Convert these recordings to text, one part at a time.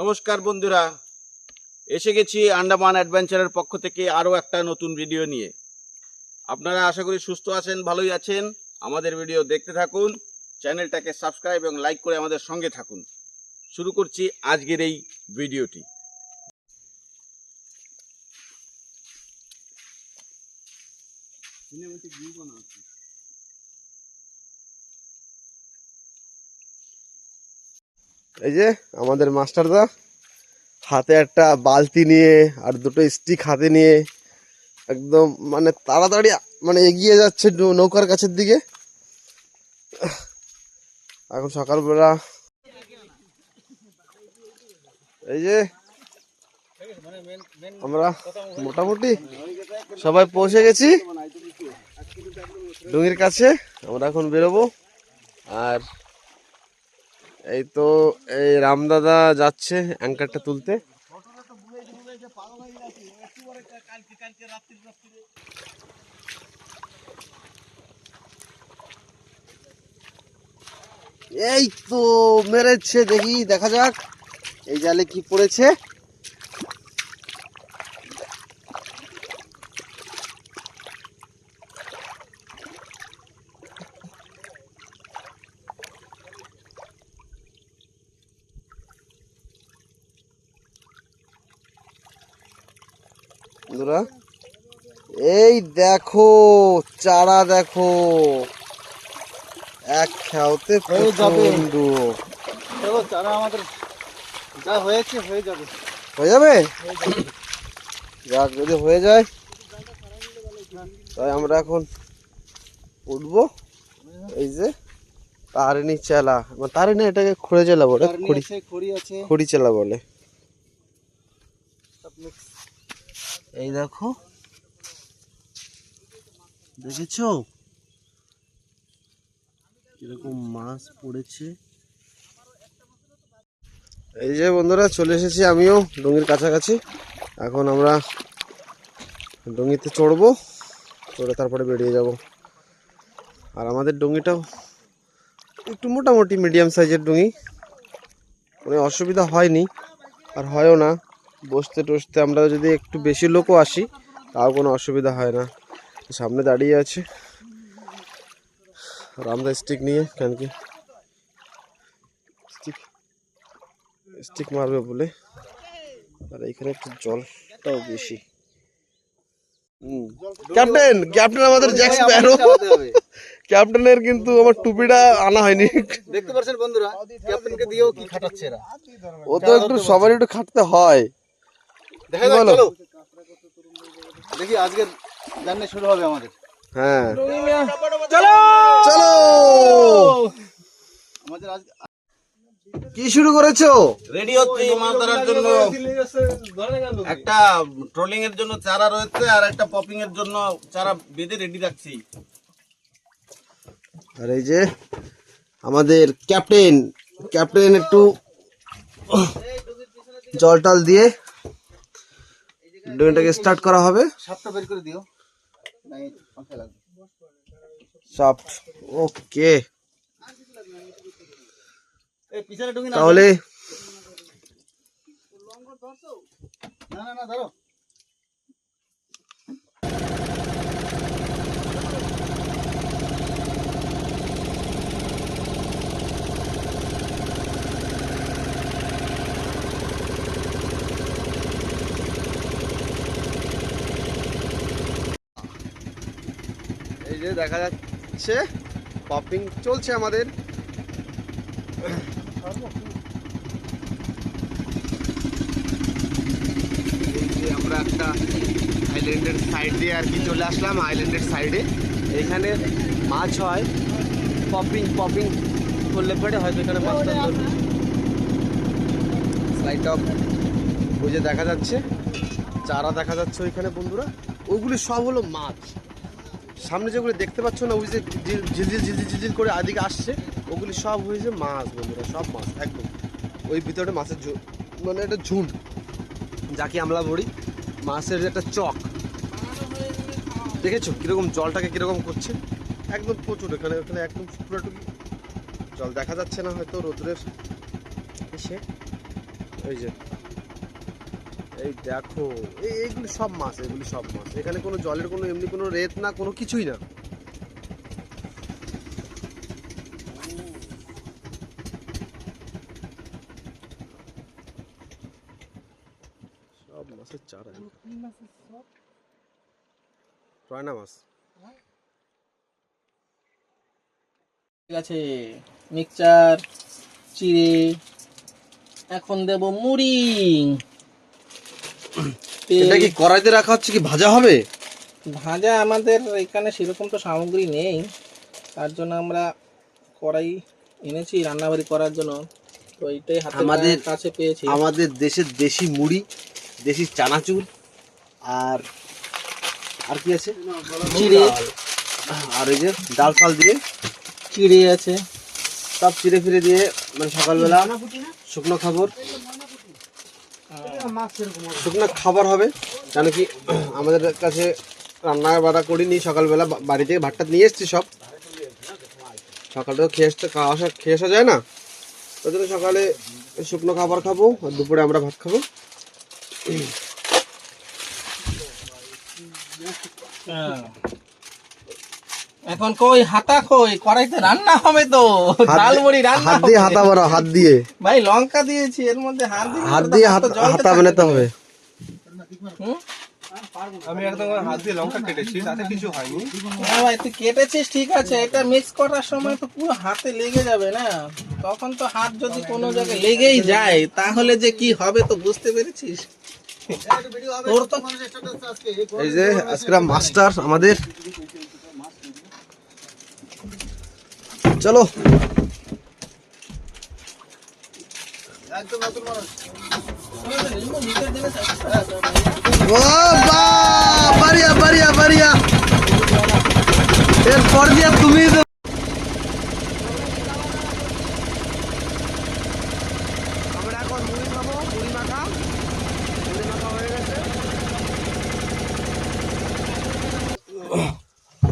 নমস্কার বন্ধুরা। এসে গেছি আন্ডামান অ্যাডভেঞ্চারের পক্ষ থেকে আরও একটা নতুন ভিডিও নিয়ে। আপনারা আশা করি সুস্থ আছেন, ভালোই আছেন। আমাদের ভিডিও দেখতে থাকুন, চ্যানেলটাকে সাবস্ক্রাইব এবং লাইক করে আমাদের সঙ্গে থাকুন। শুরু করছি আজকের এই ভিডিওটি। এই যে আমাদের মাস্টারদা হাতে একটা বালতি নিয়ে আর দুটো স্টিক হাতে নিয়ে একদম মানে তাড়াতাড়ি মানে এগিয়ে যাচ্ছে নৌকার কাছের দিকে। এখন সকালবেলা এই যে আমরা মোটামুটি সবাই পৌঁছে গেছি। ডুঙির কাছে আমরা এখন বেরোবো। আর এই তো, এই রামদাদা যাচ্ছে অ্যাঙ্কারটা তুলতে। এই তো, মেরেছে, দেখি, দেখা যাক। এই জালে কি পড়েছে বন্ধুরা এই দেখো চারা দেখো। এক যাবে। প্রচণ্ড। দেখো চারা আমাদের যা হয়েছে হয়ে যাবে। হয়ে যাবে? যাক যদি হয়ে যায় তাই আমরা এখন উঠবো। এই যে তারিণী চেলা। মানে তারিণী এটাকে খড়ে চেলা বলে খড়ি। আছে খড়ি চেলা বলে। এই দেখো দেখেছ? কীরকম মাছ পড়েছে। এই যে বন্ধুরা, চলে এসেছি আমিও ডুঙির কাছাকাছি। এখন আমরা ডুঙিতে চড়বো, চড়ে তারপরে বেরিয়ে যাব। আর আমাদের ডুঙিটাও একটু মোটামুটি মিডিয়াম সাইজের ডুঙি কোনো অসুবিধা হয়নি, আর হয়ও না। বসতে টসতে আমরা যদি একটু বেশি লোকও আসি, তাও কোনো অসুবিধা হয় না। সামনে দাঁড়িয়ে আছে। রামদা স্টিক নিয়ে কেন কি? স্টিক স্টিক মারবে বলে। আর এখানে একটু জলটাও বেশি। ক্যাপ্টেন ক্যাপ্টেন আমাদের জ্যাক স্প্যারো। ক্যাপ্টেনের কিন্তু আমার টুপিটা আনা হয়নি। দেখতে পাচ্ছেন বন্ধুরা ক্যাপ্টেনকে দিয়েও কি খাটাচ্ছে এরা? ও তো একটু সবার একটু খাটতে হয়। দেখা যাক চলো। দেখি আজকের জার্নি শুরু হবে আমাদের। হ্যাঁ। চলো! চলো! আমাদের আজ কি শুরু করেছ? রেডি হচ্ছে মাছ ধরার জন্য। একটা ট্রোলিং এর জন্য চারা রয়েছে আর একটা পপিং এর জন্য চারা বেঁধে রেডি রাখছি। আর এই যে আমাদের ক্যাপ্টেন ক্যাপ্টেন একটু জল টল দিয়ে ডুইটাকে স্টার্ট করা হবে। সাপটা বের করে দিও। সফট ওকে এই পিছনে ঢুকি না তাহলে না না না ধরো যে দেখা যাচ্ছে পপিং চলছে আমাদের। আমরা একটা আইল্যান্ডের সাইড দিয়ে আর কি চলে আসলাম আইল্যান্ডের সাইডে এখানে মাছ হয়। পপিং পপিং করলে পরে হয়তো এখানে অফ ওই দেখা যাচ্ছে, চারা দেখা যাচ্ছে ওইখানে বন্ধুরা। ওইগুলি সব হলো মাছ। সামনে যেগুলো দেখতে পাচ্ছ না, ওই যে ঝিল- ঝিলঝিল ঝিলঝিল ঝিলঝিল করে আদিকে আসছে, ওগুলি সব হয়েছে মাছ বন্ধুরা, সব মাছ, একদম। ওই ভিতরে মাছের মানে একটা ঝুঁড যাকে আমরা বলি মাছের একটা চক। দেখেছ কীরকম জলটাকে কীরকম করছে? একদম প্রচুর, এখানে এখানে একদম পুরোটুকু জল দেখা যাচ্ছে না হয়তো রোদ্রের এসে। এই যে এই দেখো, এই এইগুলি সব মাছ, এগুলি সব মাছ। এখানে কোনো জলের কোনো, এমনি কোনো রেত না, কোনো কিছুই না। সব মাছের চারা। মাছ। ঠিক আছে, মিক্সচার, চিড়ে, এখন দেব মুড়ি। এটা কি কড়াইতে রাখা হচ্ছে কি ভাজা হবে? ভাজা আমাদের এখানে সেরকম তো সামগ্রী নেই। তার জন্য আমরা কড়াই এনেছি রান্নাবাড়ি করার জন্য। তো এইটাই আমাদের- কাছে পেয়েছি। আমাদের দেশের দেশি মুড়ি দেশি চানাচুর আর আর কি আছে? চিড়ে। আর এই যে ডাল ফাল দিয়ে চিড়ে আছে। সব চিড়ে ফিরে দিয়ে মানে সকালবেলা শুকনো খাবার। শুকনো খাবার হবে। কেন কি আমাদের কাছে রান্না বাড়া করিনি। সকালবেলা বাড়ি থেকে ভাতটা নিয়ে এসছি সব। সকালটাও খেয়ে আসতে খাওয়া আসা খেয়ে আসা যায় না। ওই জন্য সকালে শুকনো খাবার খাব আর দুপুরে আমরা ভাত খাব। হ্যাঁ। এখন কই হাতা কই? কড়াইতে রান্না হবে তো। ডাল দিয়ে- মুড়ি রান্না হাত দিয়ে হাতা বড় হাত দিয়ে। ভাই লঙ্কা দিয়েছি এর মধ্যে হাত দিয়ে হাত দিয়ে হাত হাতা বানাতে হবে। হুম? আমি একদম হাত দিয়ে লঙ্কা কেটেছি তাতে কিছু হয়নি। হ্যাঁ ভাই তুই কেটেছিস ঠিক আছে। এটা মিক্স করার সময় তো পুরো হাতে লেগে যাবে না। তখন তো হাত যদি কোনো জায়গায় লেগেই যায় তাহলে যে কি হবে তো বুঝতে পেরেছিস? তোর তো এই যে আজকেরা মাস্টার আমাদের চলো ও বা বাড়িয়া বাড়িয়া বাড়িয়া এরপর দিয়া তুমি তো আমরা এখন মুড়ি খাব মুড়ি মাখা মুড়ি মাখা হয়ে গেছে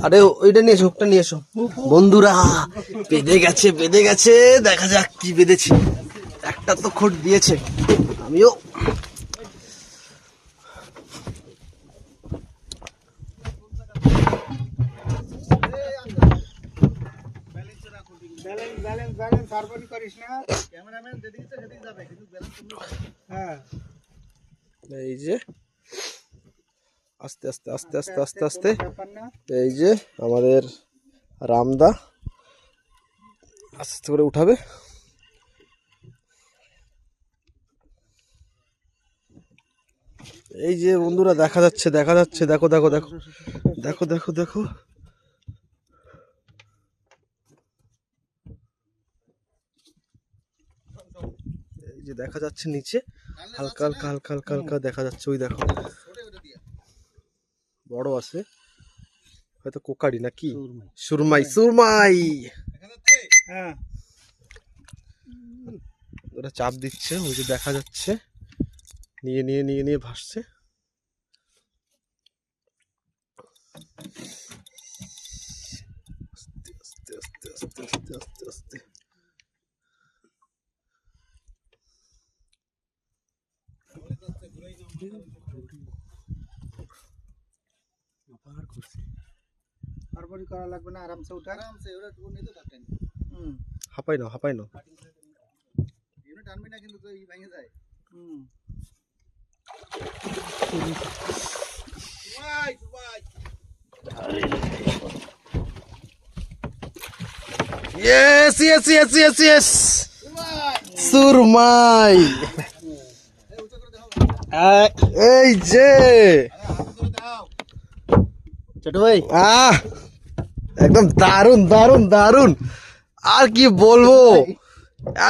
আরে ওইটা নিয়ে এসো নিয়ে এসো। বন্ধুরা, বেঁধে গেছে বেঁধে গেছে। দেখা যাক কি বেঁধেছে। একটা তো খোট দিয়েছে। আমিও। এই যে। আস্তে আস্তে আস্তে আস্তে আস্তে আস্তে এই যে আমাদের রামদা আস্তে আস্তে করে উঠাবে। এই যে বন্ধুরা দেখা যাচ্ছে দেখা যাচ্ছে। দেখো দেখো দেখো। দেখো দেখো দেখো। এই যে দেখা যাচ্ছে নিচে। হালকা হালকা হালকা হালকা হালকা দেখা যাচ্ছে। ওই দেখো। বড় আছে। হয়তো কোকারি নাকি? সুরমাই। সুরমাই ওরা চাপ দিচ্ছে ওই যে দেখা যাচ্ছে। নিয়ে নিয়ে নিয়ে নিয়ে ভাসছে। আস্তে আস্তে আস্তে আস্তে আস্তে আস্তে আস্তে। তারপরে করা লাগবে না আরামসে উঠা আরামসে ওরা নিতে থাকেন হুম। হাঁপাই নাও হাঁপাই নাও। এমনি টানবি না কিন্তু তো এই ভেঙে যায়। হুম। Yes yes yes yes yes সুরমাই। এই যে। ছোট ভাই। আহ। একদম দারুণ দারুণ দারুণ আর কি বলব?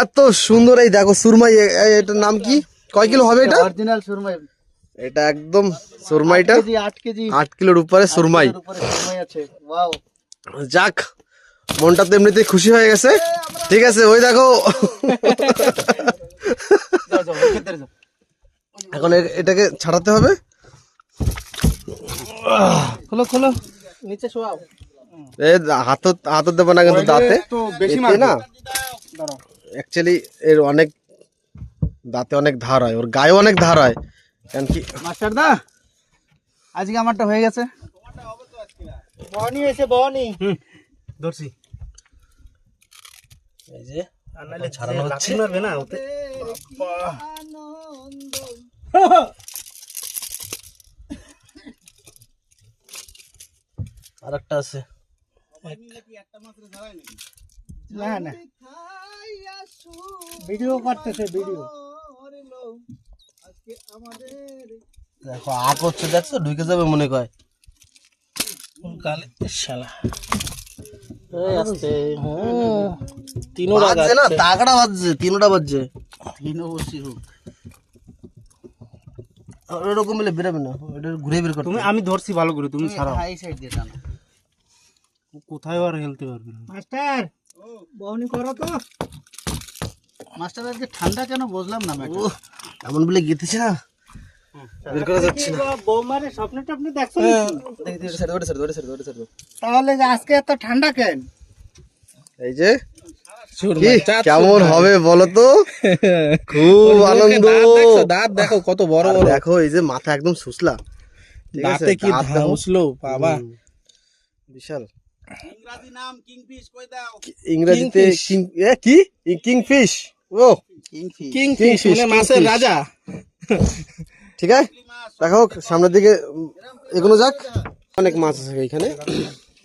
এত সুন্দর এই দেখো সুরমাই এটার নাম কি? কয় কিলো হবে এটা? অরিজিনাল সুরমাই। এটা একদম সুরমাইটা আট কিলোর উপরে সুরমাই। যাক মনটা তো এমনিতেই খুশি হয়ে গেছে। ঠিক আছে ওই দেখো। এখন এটাকে ছাড়াতে হবে। খোলো খোলো। নিচে শোয়াও। এ হাত হাত দেবো না কিন্তু দাঁতে। তো বেশি এতে মারবে। না? অ্যাকচুয়ালি এর অনেক দাঁতে অনেক ধার হয় ওর গায়ে অনেক ধার হয়। কেন কি? মাস্টার দা আজকে আমারটা হয়ে গেছে। বহনি এসে বহনি। ধরছি। এই যে আর ছাড়ানো হচ্ছে। মারবে না ওতে। আর একটা আছে। না না। ভিডিও করতেছে ভিডিও। দেখো আগ হচ্ছে দেখছ? ঢুকে যাবে মনে কয়। কালে শালা। এই আস্তে হুম তিনোটা বাজছে তাগড়া তিনটা বাজছে। তিন হোক। আর এরকম বলে বেরোবে না। এটা ঘুরে বের করতে তুমি আমি ধরছি ভালো করে তুমি ছাড়াও। হাই সাইড দিয়ে টানো। কোথায় আর হেলতে পারবে না? মাস্টার বহনি করো তো। মাস্টার আজকে ঠান্ডা কেন বুঝলাম না ম্যাডাম? এমন বলে গেতেছে না? বের করা যাচ্ছে না। বৌমারে স্বপ্ন টপ্ন দেখছ দেখি দেখি সাইড ধরে সাইড ধরে সাইড ধরে সাইড তাহলে আজকে এত ঠান্ডা কেন? এই যে কেমন হবে বলো তো? খুব আনন্দ। দাঁত দেখো কত বড় বড়। দেখো এই যে মাথা একদম সুসলা। দাঁতে কি। ধাউসলো বাবা। বিশাল। ইংরাজি নাম কিংফিশ কই দাও? ইংরেজিতে। কিং এ কি? কিংফিশ? ও। কিংফি কিং ফিশ মানে মাছের রাজা। ঠিক আছে? দেখো সামনের দিকে এগোনো যাক। অনেক মাছ আছে এখানে।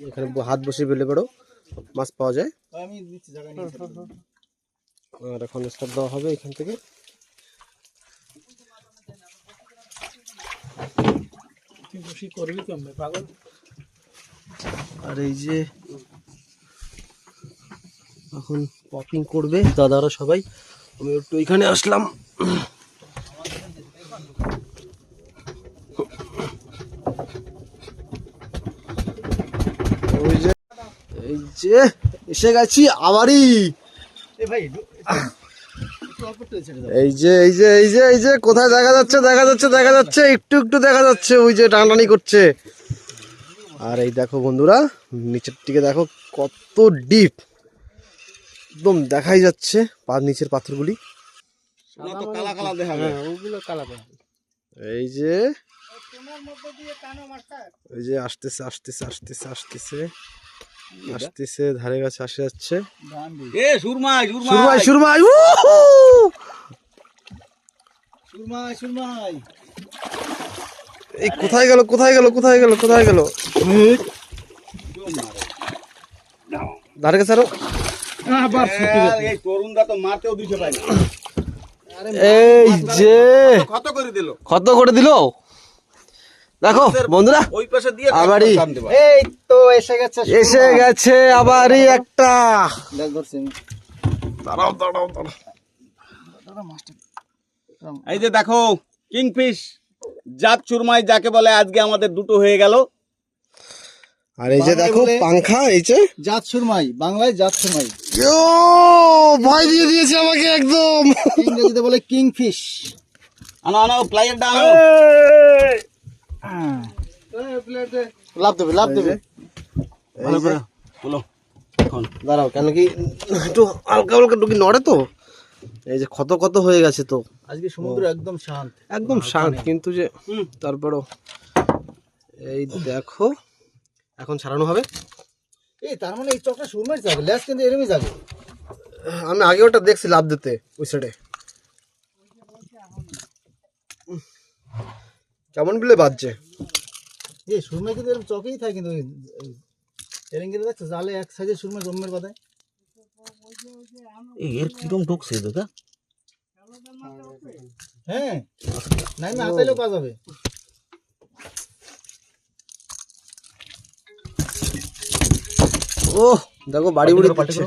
এখানে হাত বসে বেলে বেড়ো মাছ পাওয়া যায়। আমি দিচ্ছি জায়গা নিয়ে আর এখন স্টার্ট দেওয়া হবে এখান থেকে। খুশি করবি কেমন পাগল? আর এই যে এখন পপিং করবে দাদারা সবাই। আমি একটু এখানে আসলাম। ওই যে এই যে এসে গেছি আবারই। এই যে এই যে এই যে এই যে কোথায় দেখা যাচ্ছে দেখা যাচ্ছে দেখা যাচ্ছে একটু একটু দেখা যাচ্ছে ওই যে টানাটানি করছে। আর এই দেখো বন্ধুরা নিচের দিকে দেখো কত ডিপ একদম দেখাই যাচ্ছে পা নিচের পাথরগুলি। ওগুলো কালাবে এই যে এই যে আসতেছে আসতেছে আসতেছে আসতেছে। আসতেছে ধারে কাছে আসে যাচ্ছে। সুরমাই সুরমাই। এই কোথায় গেল কোথায় গেল কোথায় গেল কোথায় গেল? ধারে কাছে আরও? এই তরুণরা তো মারতেও দিতে পারে এই যে। কত করে দিল? কত করে দিল? দেখো বন্ধুরা ওই পাশে দিয়ে আবারই। এই তো এসে গেছে এসে গেছে আবারই একটা। দেখ ধরছি আমি। দাঁড়াও দাঁড়াও দাঁড়াও। এই যে দেখো কিংফিশ। জাত চুরমাই যাকে বলে আজকে আমাদের দুটো হয়ে গেল। আর এই যে দেখো পাংখা এই যে। জাত সুরমাই বাংলায় জাত সুরমাই ও ভয় দিয়ে দিয়েছে আমাকে একদম। ইংরেজিতে বলে কিংফিশ। আনো আনো প্লাইয়ের ডানো লাভ দেবে লাভ দেবে। ভালো করে বলো এখন। দাঁড়াও কেন কি একটু হালকা হালকা টুকি নড়ে তো? এই যে ক্ষত ক্ষত হয়ে গেছে তো। আজকে সমুদ্র একদম শান্ত। একদম শান্ত কিন্তু যে তারপরও এই দেখো এখন ছাড়ানো হবে। এই তার মানে এই চকটা সুরমাই যাবে লেস কিন্তু এরমই যাবে। আমি আগে ওটা দেখছি লাভ দিতে ওই সাইডে কেমন বিলে বাজছে? এই সুরমাই কিন্তু এরকম চকেই থাকে কিন্তু এরেঙ্গিতে দেখছ? জালে এক সাইজের সুরমাই জন্মের বাদায় এর কিরম ঢুকছে দাদা? হ্যাঁ নাই না হাতাইলেও কাজ হবে ও দেখো বাড়ি বুড়ি দিচ্ছে।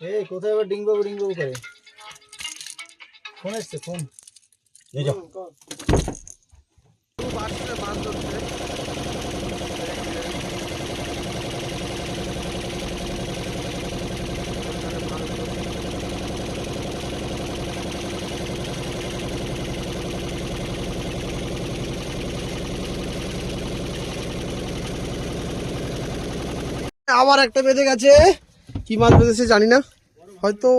এই কোথায় আবার ডিংবাবু ডিংবাবু করে? ফোন এসছে ফোন। এই যাও। আবার একটা বেঁধে গেছে। কি মাছ বেঁধেছে জানি না। হয়তো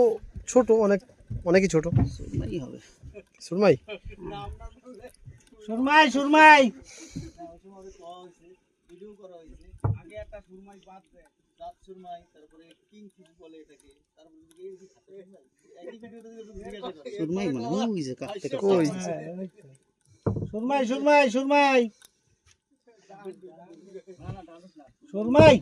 ছোট অনেক অনেকই ছোট। সুরমাই হবে। সুরমাই? সুরমাই সুরমাই! সুরমাই মানে কই সুরমাই সুরমাই সুরমাই সুরমাই!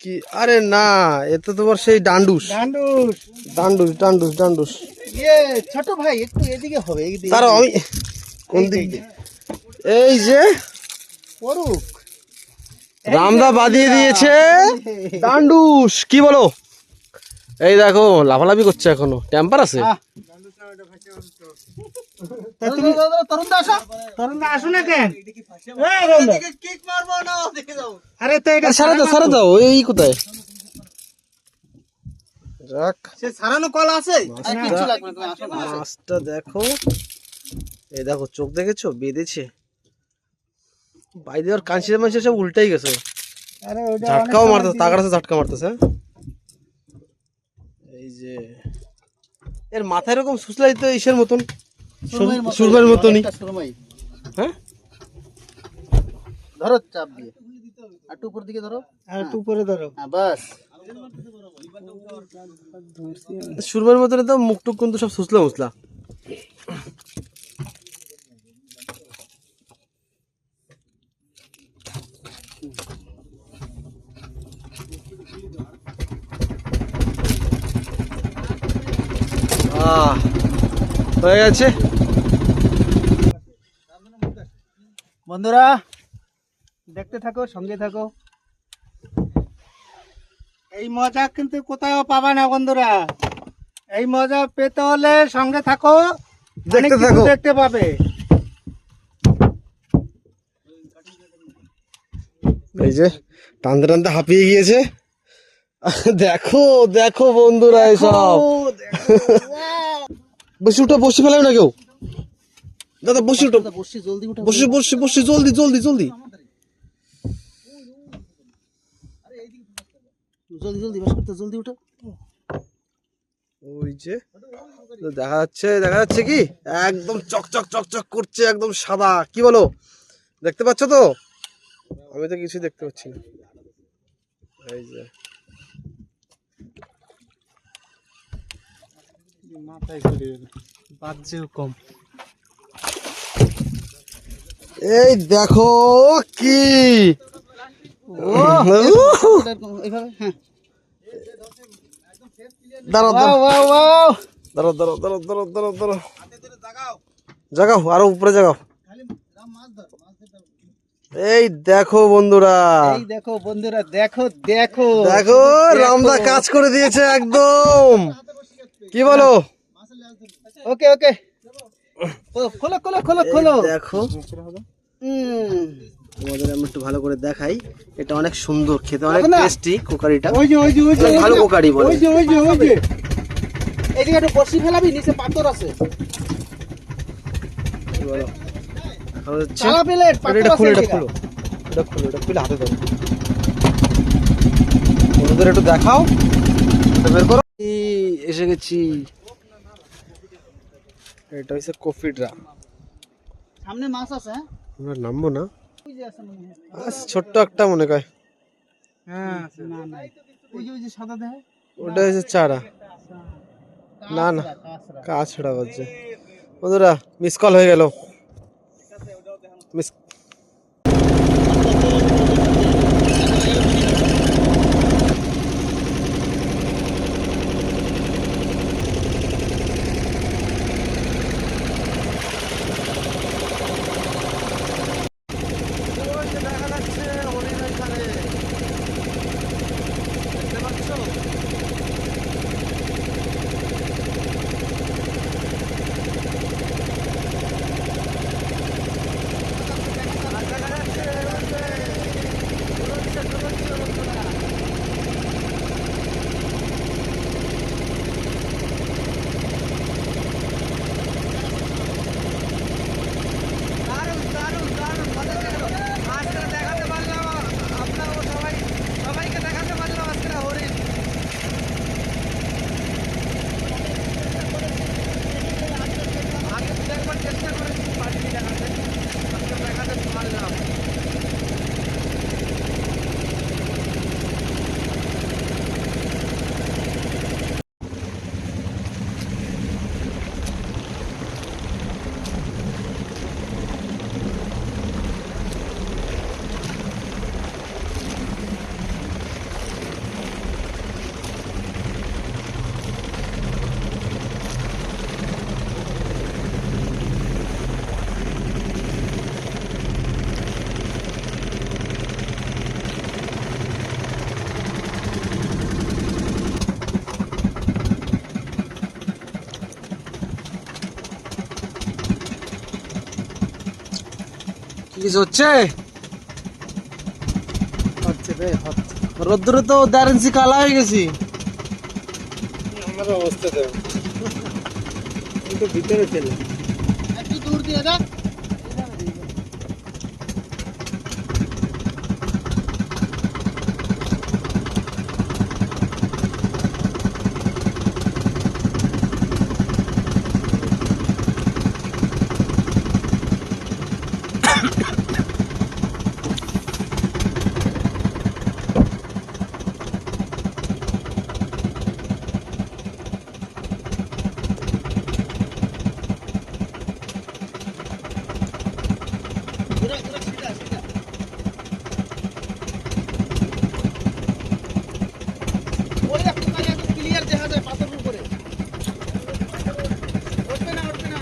কি? আরে না এ তো তোমার সেই ডান্ডুস। ডান্ডুস। ডান্ডুস ডান্ডুস ডান্ডুস। ইয়ে ছোট ভাই একটু এদিকে হবে এদিকে তারা আমি কোন দিক দিয়ে? এই যে পড়ুক রামদা বাদিয়ে দিয়েছে। ডান্ডুস কি বলো? এই দেখো লাফালাফি করছে এখনও। টেম্পার আছে? আরে তো এটা সারা দাও সারা দাও এই কোথায়? রাখ সে সারানো কল আছে? আর কিচ্ছু লাগবে তুমি আসো মাছটা দেখো। এই দেখো চোখ দেখেছ? বেঁধেছে। বাইরে আর কাঁচির মাছের সব উল্টাই গেছে। আরে ওটা ঝাটকাও মারতেছে তাগার আছে ঝাটকা মারতেছে হ্যাঁ? এই যে এর মাথায় এরকম সুসলাই তো ইসের মতন। সুরমের মতনই। হ্যাঁ? ধরো চাপ দিয়ে। আর উপর দিকে ধরো। আর একটু উপরে ধরো। হ্যাঁ বাস। সুরমের মতন তো মুখ টুক কিন্তু সব সুসলা মুসলা। হয়ে গেছে। বন্ধুরা দেখতে থাকো সঙ্গে থাকো। এই মজা কিন্তু কোথাও পাবা না বন্ধুরা। এই মজা পেতে হলে সঙ্গে থাকো দেখতে থাকো। দেখতে পাবে। এই যে টানতে টানতে হাঁপিয়ে গিয়েছে। দেখো দেখো বন্ধুরা এসব। বসে উঠো বসে ফেলাও না কেউ। দাদা বসে উঠো। বসছি জলদি উঠো বসে বসে। বসে জলদি জলদি জলদি। জলদি জলদি বাস করতে জলদি উঠো। ওই যে দেখা যাচ্ছে দেখা যাচ্ছে কি? একদম চকচক চকচক করছে একদম সাদা। কি বলো? দেখতে পাচ্ছ তো? আমি তো কিছুই দেখতে পাচ্ছি না। এই যে। মাথায় করে বাজছেও কম। এই দেখো কি? দাঁড়াও ওয়াও দাঁড়াও ওয়াও ওয়াও দাঁড়াও দাঁড়াও দাঁড়াও দাঁড়াও দাঁড়াও দাঁড়াও। জাগাও আরও উপরে জাগাও। এই দেখো বন্ধুরা। এই দেখো বন্ধুরা দেখো। দেখো দেখো। রামদা কাজ করে দিয়েছে একদম। কি বলো? ওকে ওকে। খোলো খোলো খোলো খোলো। দেখো। তোমাদের আমি একটু ভালো করে দেখাই। এটা অনেক সুন্দর খেতে অনেক টেস্টি কুকারিটা। ওই যে ওই যে ওই যে ভালো কুকারি বলে। ওই যে ওই যে ওই যে। এদিকে একটু বসি ফেলাবি নিচে পাথর আছে। কি বলো? এখন হচ্ছে চালা প্লেট পাথর আছে খুলো এটা খুলো। এটা খুলো এটা খুলে হাতে ধরো। বন্ধুদের একটু দেখাও। বের করো। এসে গেছি। এটা হচ্ছে কফি ড্রা সামনে মাছ আছে হ্যাঁ? আমরা নামবো না। আজ ছোট্ট একটা মনে কয়। হ্যাঁ না না। ওই যে ওই যে সাদা দেয়। ওটা হচ্ছে চারা। না না। কাঁচরা কাজ ছেড়া করছে বন্ধুরা মিস কল হয়ে গেল। মিস কিছু হচ্ছে? হচ্ছে রে রোদ্দুরে তো দারেন্সি কালা হয়ে গেছি। আমার অবস্থা তো। ভিতরে চলে একটু দূর দিয়ে যাক ক্লিয়ার দেখা যায় পাথরের উপরে উঠবে না উঠবে না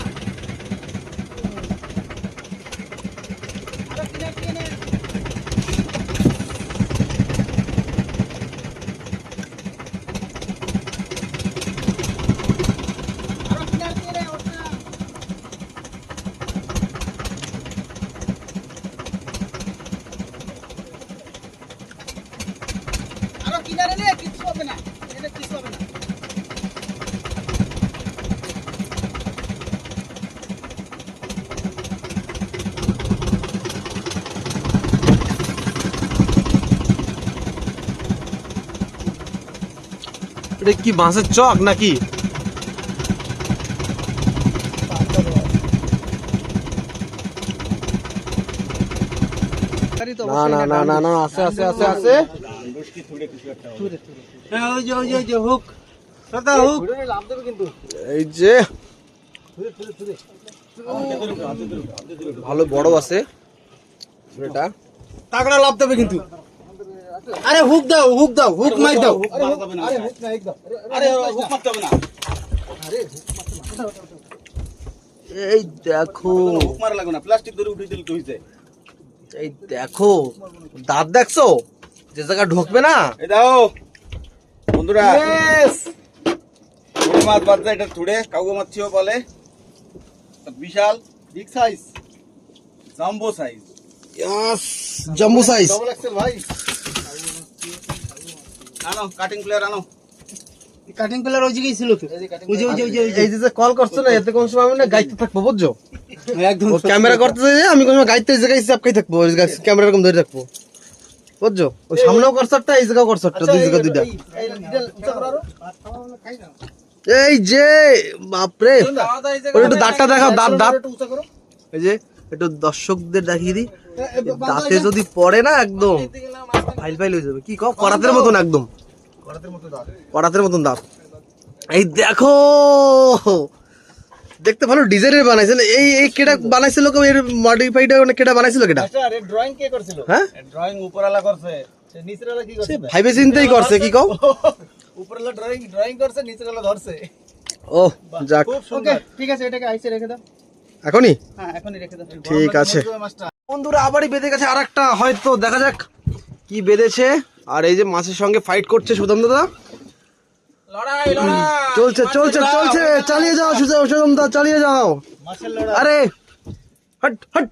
আরও ক্লিয়ার দিয়ে নে আরও ক্লিয়ার দিয়ে নে উঠবে না আরও কিনারে নে কিছু হবে না এটা কিছু হবে না এটা কি বাঁশের চক নাকি? না না না না না হুক। লাভ দেবে কিন্তু। এই যে। ভালো বড় আছে। এটা লাভ দেবে কিন্তু। আরে হুক দাও হুক দাও হুক মাই দাও। আরে হুক না। একদম আরে হুক মারতে হবে না। এই দেখো। হুক মারা লাগবে না প্লাস্টিক ধরে উঠে দিলে তো হইছে। এই দেখো দাঁত দেখছ? যে জায়গা ঢুকবে না? এই দাও। বন্ধুরা মাছ বাদ এটা থুড়ে কাউকে মাছিও বলে। বিশাল big size jumbo size jumbo size double XL ভাই। আনো কাটিং প্লেয়ার আনো। কাটিং প্লেয়ার ওই জায়গায় ছিল তো। ওই যে ওই যে ওই যে এই যে কল করছ না এতে কোন সময় আমি না গাইতে থাকব বুঝছ? একদম ক্যামেরা করতেছে আমি কোন সময় গাইতে জায়গায় চাপকাই থাকব ওই ক্যামেরা এরকম ধরে রাখব বুঝছ? ওই সামনেও করছরটা এই জায়গাও করছরটা দুই জায়গা দুইটা। এই যে বাপরে। ওর একটু দাঁতটা দেখাও দাঁত দাঁত। এই যে একটু দর্শকদের দেখিয়ে দিই। দাঁতে যদি পড়ে না একদম। ফাইল ফাইল হয়ে যাবে। কি করাতের মতন একদম। করাতের মতন দাঁত। এই দেখো! দেখতে ভালো ডিজাইনের বানাইছিল এই এই কেটা বানাইছিল কেউ? এর মডিফাইড মানে কেটা বানাইছিল কেটা ড্রয়িং কে করছিল? হ্যাঁ? ড্রয়িং উপরালা করছে। সে কি করছে? ভাইবে চিন্তাই করছে কি কও? উপরেরওয়ালা ড্রয়িং ড্রয়িং করছে ধরছে। ও যাক। ওকে ঠিক আছে এটাকে আইসে রেখে দাও। এখনই? হ্যাঁ এখনই রেখে দাও। ঠিক আছে। বন্ধুরা আবারই বেঁধে গেছে আর একটা হয়তো। দেখা যাক। কি বেঁধেছে? আর এই যে মাছের সঙ্গে ফাইট করছে সুদাম দাদা। চলছে চলছে চলছে চালিয়ে যাও সুদাম সুদাম দা চালিয়ে যাও। আরে হট হট।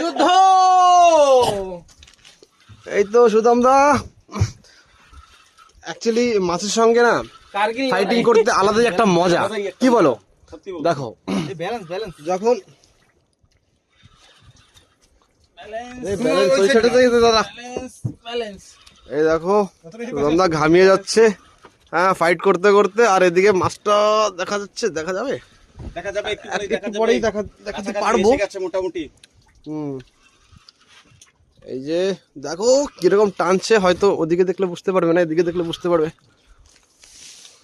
যুদ্ধ! এই তো সুদাম দা। অ্যাকচুয়ালি মাছের সঙ্গে না ফাইটিং করতে আলাদাই একটা মজা। কি বলো? দেখো। ব্যালেন্স ব্যালেন্স যখন এই balance ওই side এ দেখেছে দাদা ব্যালেন্স ব্যালেন্স এই দেখো সুদামদা ঘামিয়ে যাচ্ছে। হ্যাঁ ফাইট করতে করতে আর এদিকে মাছটা দেখা যাচ্ছে দেখা যাবে? দেখা যাবে একটু পরেই দেখা একটু যাবে। পরেই দেখা দেখাতে পারব। মোটামুটি। হুম। এই যে দেখো কীরকম টানছে হয়তো ওদিকে দেখলে বুঝতে পারবে না এদিকে দেখলে বুঝতে পারবে।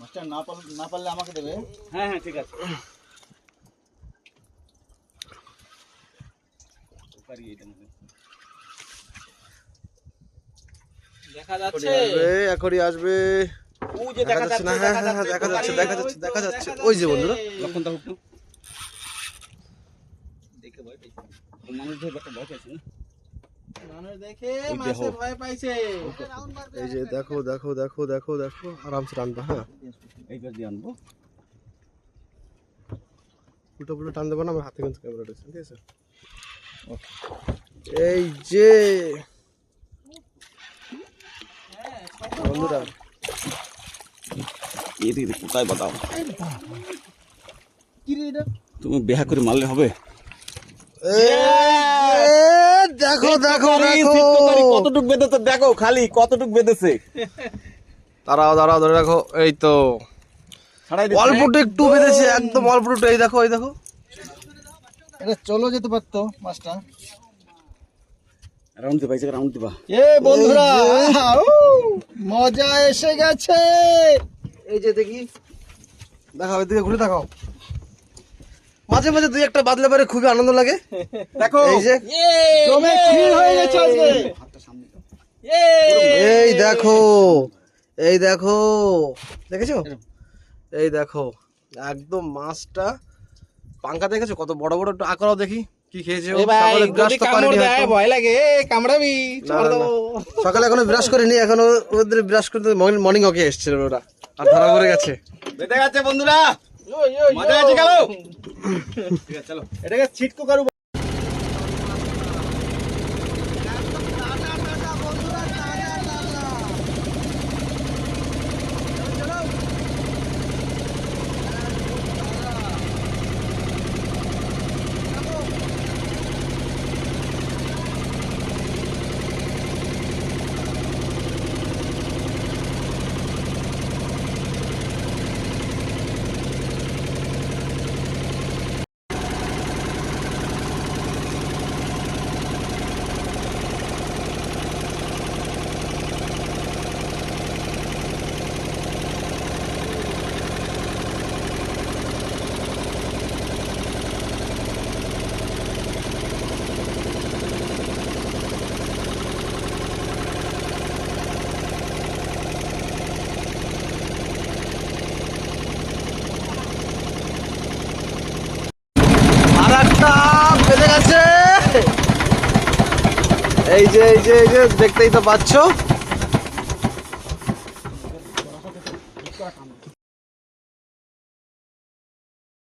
মাস্টার না পারলে না পারলে আমাকে দেবে? হ্যাঁ হ্যাঁ ঠিক আছে। পারি এটা মনে হয়। দেখা যাচ্ছে। আসবে এখনই আসবে। দেখা যাচ্ছে না হ্যাঁ হ্যাঁ হ্যাঁ, দেখা যাচ্ছে দেখা যাচ্ছে দেখা যাচ্ছে। ওই যে বন্ধুরা। লক্ষণ দা হুকনো দেখে ভয় পাইছে। মানুষ ধরে একটা ভয় না? এই যে দেখো দেখো দেখো দেখো দেখো আরামসে টানবা হ্যাঁ। এইবার দিয়ে আনব। উল্টো পুল্টো টান দেবো না আমার হাতে কিন্তু ঠিক আছে? এই যে বন্ধুরা। এদিকে কোথায় বাদাও তুমি বেহা করে মারলে হবে? দেখো দেখো কতটুক বেঁধেছে? দেখো খালি কতটুক বেঁধেছে? দাঁড়াও দাঁড়াও ধরে রাখো। এই তো। অল্পটু একটু বেঁধেছে একদম অল্পটু এই দেখো এই দেখো। এটা চলো যেতে পারতো মাছটা। রাউন্ড দিবা এই রাউন্ড দিবা। এ বন্ধুরা মজা এসে গেছে। এই যে দেখি দেখাও এদিকে ঘুরে দেখাও। মাঝে মাঝে দুই একটা বাদলে পারে খুবই আনন্দ লাগে। দেখো এই যে। জমে ক্ষীর হয়ে গেছে আজকে। এই দেখো এই দেখো। দেখেছ? এই দেখো একদম মাছটা পাঙ্কা দেখেছ? কত বড় বড় একটু আকরাও দেখি। কি খেয়েছে সকালে বিরাস তো করেনি ভয় লাগে। কামড়াবি ছাড় না, সকালে এখনও ব্রাশ করিনি এখনও ওদের ব্রাশ করতে মর্নিং ওকে এসেছিল ওরা। আর ধরা পড়ে গেছে। বেঁধে গেছে বন্ধুরা। মজা আছে গেল? ঠিক আছে চলো। এটাকে ছিটকো কারু আর একটা বেঁধে গেছে এই যে এই যে এই যে দেখতেই তো পাচ্ছ।